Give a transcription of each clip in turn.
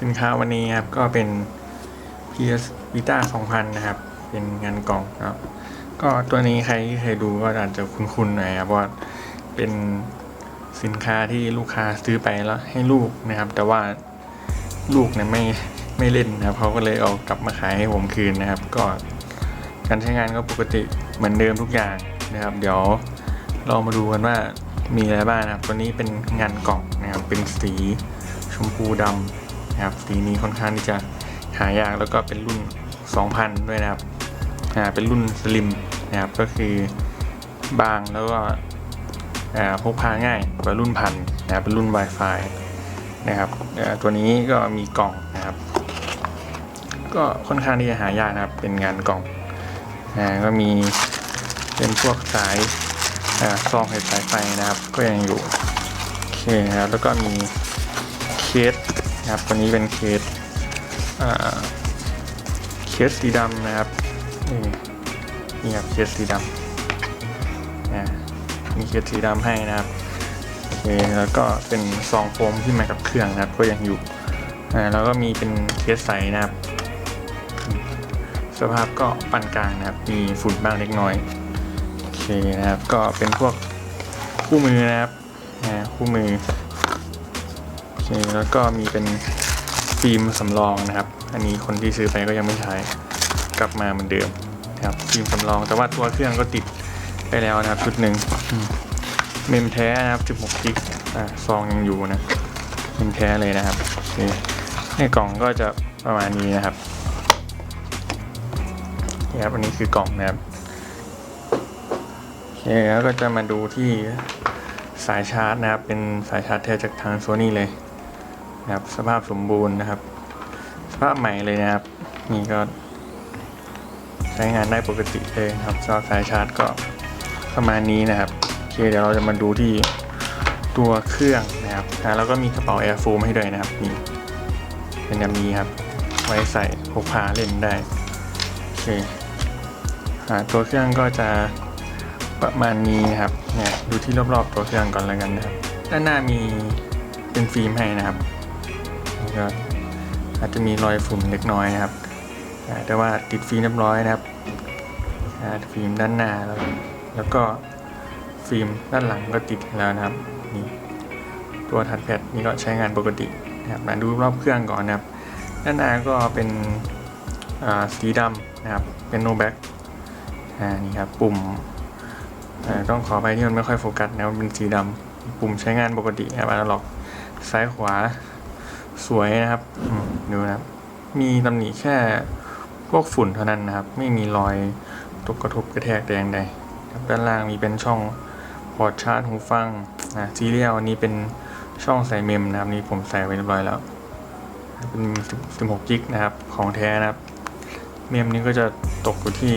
สินค้าวันนี้ครับก็เป็น PS Vita 2000 นะครับ เป็นงานกล่องครับ ก็ตัวนี้ใครที่เคยดูก็อาจจะคุ้นๆหน่อยครับว่าเป็นสินค้าที่ลูกค้าซื้อไปแล้วให้ลูกนะครับ แต่ว่าลูกเนี่ยไม่ไม่เล่นนะครับเขาก็เลยเอากลับมาขายให้ผมคืนนะครับ ก็การใช้งานก็ปกติเหมือนเดิมทุกอย่างนะครับ เดี๋ยวเรามาดูกันว่ามีอะไรบ้างนะครับ ตัวนี้เป็นงานกล่องนะครับเป็นสีชมพูดำ นะครับสีนี้ค่อนข้างที่จะหายากแล้วก็เป็นรุ่น 2000 ด้วยนะครับเป็นรุ่นสลิมนะครับก็คือบางแล้วก็พกพาง่ายกว่ารุ่นพันนะครับเป็นรุ่น Wi-Fi นะครับตัวนี้ก็มีกล่องนะครับ ก็ค่อนข้างที่จะหายากนะครับเป็นงานกล่องก็มีเป็นพวกสายซองเหตุสายไฟนะครับ ก็ยังอยู่โอเคนะครับแล้วก็มีเคส นะครับตัวนี้เป็นเคสเคสสีดำนะครับนี่นี่ครับเคสสีดำนะมีเคสสีดำให้นะครับโอเคแล้วก็เป็นซองโฟมที่มากับเครื่องนะครับก็ยังอยู่อ่าแล้วก็มีเป็นเคสใสนะครับ สภาพก็ปานกลางนะครับ มีฝุ่นบ้างเล็กน้อยโอเคนะครับ ก็เป็นพวกคู่มือนะครับนะคู่มือ เคแล้วก็มีเป็นฟิล์มสำรองนะครับ อันนี้คนที่ซื้อไปก็ยังไม่ใช้กลับมาเหมือนเดิมนะครับฟิล์มสำรอง แต่ว่าตัวเครื่องก็ติดไปแล้วนะครับชุดหนึ่งมเมมแท้นะครับ 16กิกอ่าซองยังอยู่นะเมมแท้เลยนะครับโอเคในกล่องก็จะประมาณนี้นะครับนี่ครับอันนี้คือกล่องนะครับโอเคแล้วก็จะมาดูที่สายชาร์จนะครับ เป็นสายชาร์จแท้จากทางโซนี่เลย นะครับ สภาพสมบูรณ์นะครับ สภาพใหม่เลยนะครับ นี่ก็ใช้งานได้ปกติเลยครับสำหรับสายชาร์จก็ประมาณนี้นะครับโอเคเดี๋ยวเราจะมาดูที่ตัวเครื่องนะครับแล้วก็มีกระเป๋าแอร์โฟมให้ด้วยนะครับนี่เป็นแบบนี้ครับไว้ใส่พกพาเล่นได้โอเคอตัวเครื่องก็จะประมาณนี้นะครับเนี่ยดูที่รอบๆตัวเครื่องก่อนแล้วกันนะครับด้านหน้ามีเป็นฟิล์มให้นะครับ ก็อาจจะมีรอยฝุ่นเล็กน้อยนะครับ แต่ว่าติดฟิล์มเรียบร้อยนะครับฟิล์มด้านหน้าแล้วแล้วก็ฟิล์มด้านหลังก็ติดแล้วนะครับนี่ตัวทัชแพดนี่ก็ใช้งานปกตินะครับมาดูรอบเครื่องก่อนนะครับ ด้านหน้าก็เป็นสีดำนะครับเป็นโนแบ็กนี่ครับปุ่มต้องขอไปที่มันไม่ค่อยโฟกัสนะครับมันเป็นสีดำปุ่มใช้งานปกตินะครับอนาล็อกซ้ายขวา สวยนะครับดูนะครับ มีตำหนิแค่พวกฝุ่นเท่านั้นนะครับ ไม่มีรอยตกกระทบกระแทกแต่อย่างใดด้านล่างมีเป็นช่องพอร์ตชาร์จหูฟังนะซีเรียลอันนี้เป็นช่องใส่เมมนะครับนี่ผมใส่ไว้เรียบร้อยแล้วเป็น16กิกนะครับของแท้นะครับ เมมนี้ก็จะตกอยู่ที่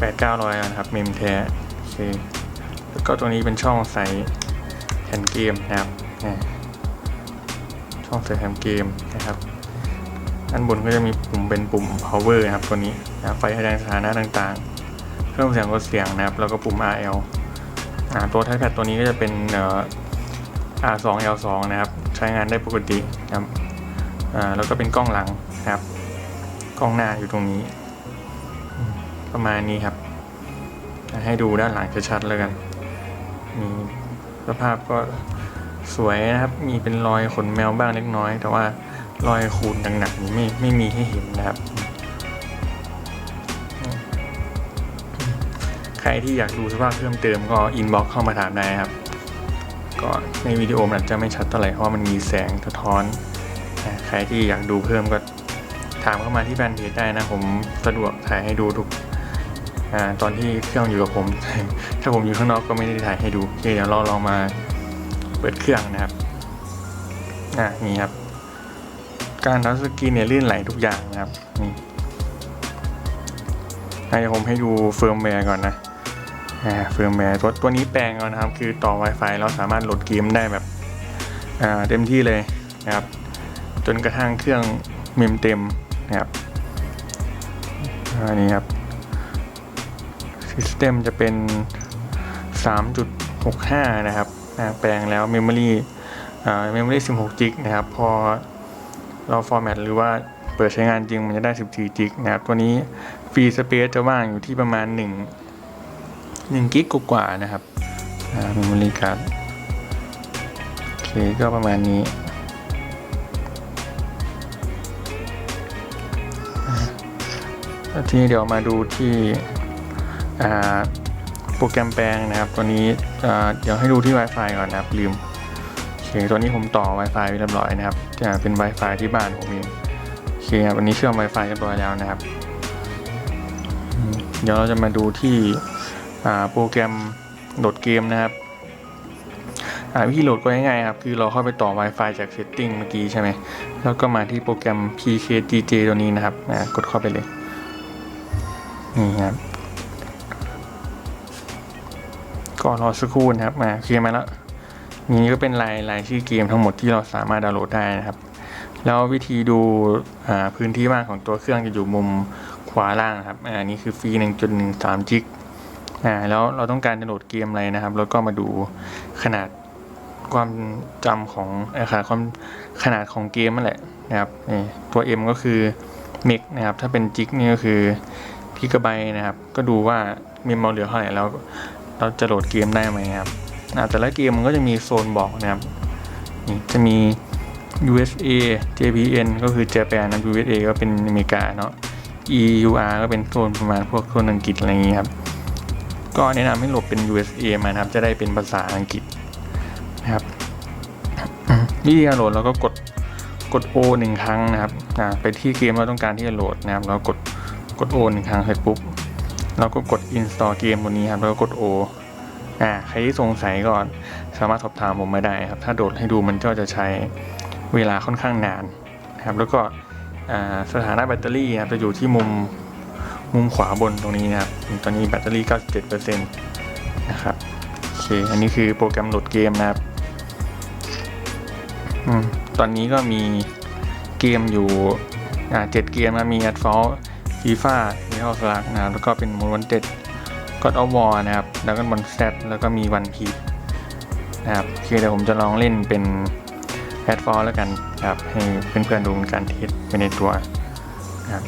8 9 0 0นะครับ เมมแท้โอเคแล้วก็ตัวนี้เป็นช่องใส่แผ่นเกมนะครับ ช่องใส่แผ่นเกมนะครับด้านบนก็จะมีปุ่มเป็นปุ่ม power นะครับตัวนี้นะไฟแสดงสถานะต่างๆ เพิ่มเสียงลดเสียงนะครับ แล้วก็ปุ่ม RL ตัวทัชแพดตัวนี้ก็จะเป็น R2 L2 นะครับ ใช้งานได้ปกตินะครับแล้วก็เป็นกล้องหลังนะครับ กล้องหน้าอยู่ตรงนี้ ประมาณนี้ครับ ให้ดูด้านหลังชัดๆแล้วกัน มีสภาพก็ สวยนะครับ มีเป็นรอยขนแมวบ้างเล็กน้อย แต่ว่ารอยขูดหนักๆนี้ไม่ไม่มีให้เห็นนะครับ ใครที่อยากดูสภาพเพิ่มเติมก็อินบ็อกเข้ามาถามได้ครับ ก็ในวิดีโอมันจะไม่ชัดเท่าไหร่เพราะมันมีแสงสะท้อน ใครที่อยากดูเพิ่มก็ถามเข้ามาที่แฟนเพจได้นะ ผมสะดวกถ่ายให้ดูทุกอาตอนที่เครื่องอยู่กับผม ถ้าผมอยู่ข้างนอกก็ไม่ได้ถ่ายให้ดูเคเดี๋ยวเราลองมา เปิดเครื่องนะครับอ่านี่ครับ การทัชสกรีนเนี่ยลื่นไหลทุกอย่างนะครับนี่ให้ผมให้ดูเฟิร์มแวร์ก่อนนะอ่าเฟิร์มแวร์ตัวตัวนี้แปลงเอานะครับ คือต่อ Wi-Fi เราสามารถโหลดเกมได้แบบอ่าเต็มที่เลยนะครับ จนกระทั่งเครื่องเมมเต็มนะครับอันนี้ครับซิสเต็มจะเป็น 3.65 นะครับ แปลงแล้ว Memory อ่า Memory 16 g b นะครับ พอเราฟอร์แมตหรือว่าเปิดใช้งานจริงมันจะได้ 14 จิกนะครับ ตัวนี้ฟรีสเปซจะว่างอยู่ที่ประมาณ 1 1กิกกว่าๆนะครับเมมโมรี่การ์ดโอเคก็ประมาณนี้ ทีนี้เดี๋ยวมาดูที่อ่า โปรแกรมแปลงนะครับ ตัวนี้เดี๋ยวให้ดูที่ Wi-Fi ก่อนนะครับ ลืมโอเคตัวนี้ผมต่อ Wi-Fi ไว้เรียบร้อยนะครับ จะเป็น Wi-Fi ที่บ้านผมเองโอเคครับวันนี้เชื่อม Wi-Fi เรียบร้อยแล้วนะครับ เดี๋ยวเราจะมาดูที่โปรแกรมโหลดเกมนะครับอ่าวิธีโหลดก็ง่ายๆครับ คือเราเข้าไปต่อ Wi-Fi จาก Setting เมื่อกี้ใช่ไหม แล้วก็มาที่โปรแกรม PKGJ ตัวนี้นะครับนะกดเข้าไปเลย นี่ครับ ก็รอสักครู่นะครับมาเคลียร์มาแล้วนี่ก็เป็นรายรายชื่อเกมทั้งหมดที่เราสามารถดาวน์โหลดได้นะครับ แล้ววิธีดูอ่าพื้นที่ว่างของตัวเครื่องจะอยู่มุมขวาล่างนะครับอ่านี่คือฟรี1.13จิกอ่าแล้วเราต้องการจะโหลดเกมอะไรนะครับ แล้วก็มาดูขนาดความจำของอ่อขนาดความขนาดของเกมนั่นแหละนะครับนี่ตัว M ก็คือเมกนะครับ ถ้าเป็นจิกนี่ก็คือกิกะไบนะครับ ก็ดูว่ามีมอลเหลือเท่าไหร่แล้ว เราจะโหลดเกมได้ไหมครับแต่ละเกมมันก็จะมีโซนบอกนะครับนี่จะมี USA JPN ก็คือ Japan นะ USA ก็เป็นอเมริกาเนาะ EUR ก็เป็นโซนประมาณพวกโซนอังกฤษอะไรอย่างนี้ครับ ก็แนะนำให้โหลดเป็น USA มานะครับ จะได้เป็นภาษาอังกฤษนะครับวิธีการโหลดเราก็กดกด O หนึ่งครั้งนะครับไปที่เกมเราต้องการที่จะโหลดนะครับแล้วกดกด O หนึ่งครั้งเสร็จปุ๊บ เราก็กด install เกมตัวนี้ครับแล้วก็กด O อ่าใครที่สงสัยก็สามารถสอบถามผมมาได้ครับ ถ้าโดดให้ดูมันก็จะใช้เวลาค่อนข้างนานนะครับ แล้วก็สถานะแบตเตอรี่นะครับจะอยู่ที่มุมมุมขวาบนตรงนี้นะครับ ตอนนี้แบตเตอรี่ 97%นะครับโอเคอันนี้คือโปรแกรมโหลดเกมนะครับอตอนนี้ก็มีเกมอยู่เจ็ดเกมนะมี a ฟีฟ่ามีฮอสลักนะครับแล้วก็เป็น m o n t e d God of War นะครับแล้วก็บอลแซดแล้วก็มีวันพีทนะครับโอเดี๋ยวผมจะลองเล่นเป็นแพลตฟอร์มแล้วกันนะครับให้เพื่อนๆดูการเทสไปในตัวนะครับ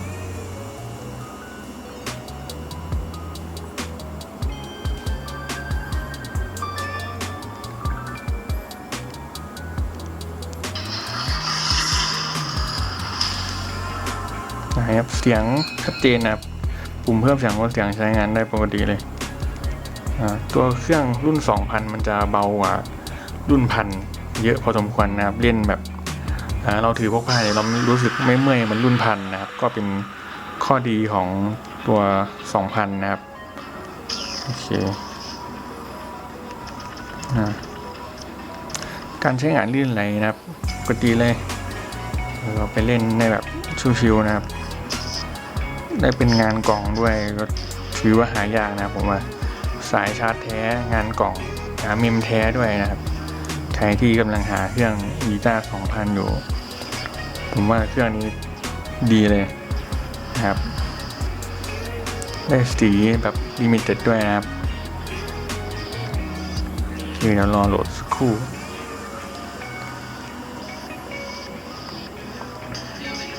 นะครับ เสียงชัดเจนนะครับ ปุ่มเพิ่มเสียงลดเสียงใช้งานได้ปกติเลย ตัวเครื่องรุ่น 2000 มันจะเบากว่ารุ่นพันเยอะพอสมควรนะครับ เล่นแบบเราถือพกพาเนี่ยเราไม่รู้สึกไม่เมื่อยมือนรุ่นพันนะครับ ก็เป็นข้อดีของตัว 2000 นะครับ โอเคอการใช้งานลื่นไหลนะครับปกติเลย เราไปเล่นในแบบชิวๆนะครับ ได้เป็นงานกล่องด้วยก็ถือว่าหายากนะผมว่าสายชาร์จแท้งานกล่องหาเมมแท้ด้วยนะครับใครที่กำลังหาเครื่องวีต้า2000 อยู่ ผมว่าเครื่องนี้ดีเลยนะครับ ได้สีแบบลิมิเต็ดด้วยนะครับคือเดี๋ยวรอโหลดสักครู่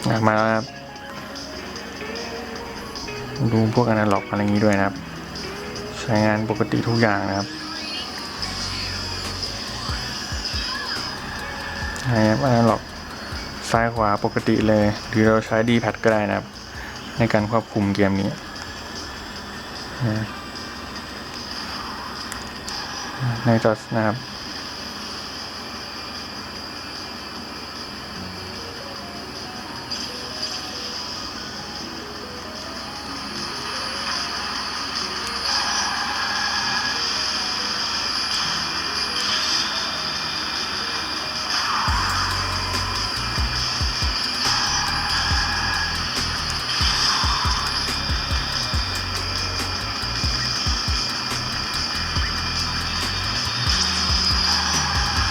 อะมาแล้วครับ ดูพวกอนาล็อกอะไรอย่างนี้ด้วยนะครับ ใช้งานปกติทุกอย่างนะครับใช่ครับอนาล็อกซ้ายขวาปกติเลยหรือเราใช้ดีแพดก็ได้นะครับ ในการควบคุมเกมนี้ในจอนะครับ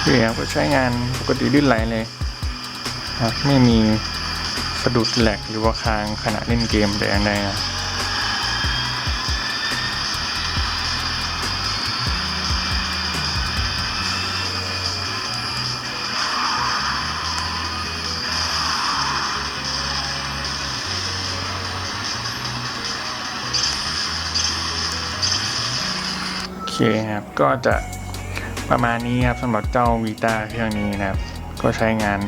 เดี๋ยวก็ใช้งานปกติลื่นไหลเลยครับไม่มีสะดุดแหลกหรือว่าค้างขณะเล่นเกมแต่อันใดนโอเคครับ ก็จะ ประมาณนี้ครับสำหรับเจ้าวีตาเครื่องนี้นะครับ ก็ใช้งาน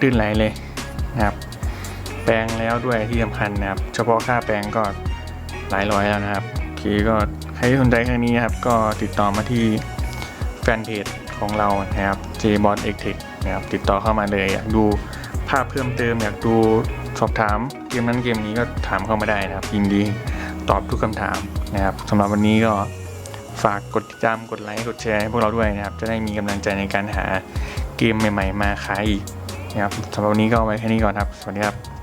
ลื่นไหลเลยนะครับ แปลงแล้วด้วยที่สำคัญนะครับ เฉพาะค่าแปลงก็หลายร้อยแล้วนะครับโอเคก็ใครที่สนใจเครื่องนี้นะครับ ก็ติดต่อมาที่แฟนเพจของเรานะครับ JBot x t e c h นะครับติดต่อเข้ามาเลยอยากดูภาพเพิ่มเติมอยากดูสอบถามเกมนั้นเกมนี้ก็ถามเข้ามาได้นะครับยินดีตอบทุกคำถามนะครับสำหรับวันนี้ก็ ฝากกดติดตามกดไลค์กดแชร์ให้พวกเราด้วยนะครับ จะได้มีกำลังใจในการหาเกมใหม่ ๆ มาขายอีกนะครับสำหรับวันนี้ก็ไว้แค่นี้ก่อนครับ สวัสดีครับ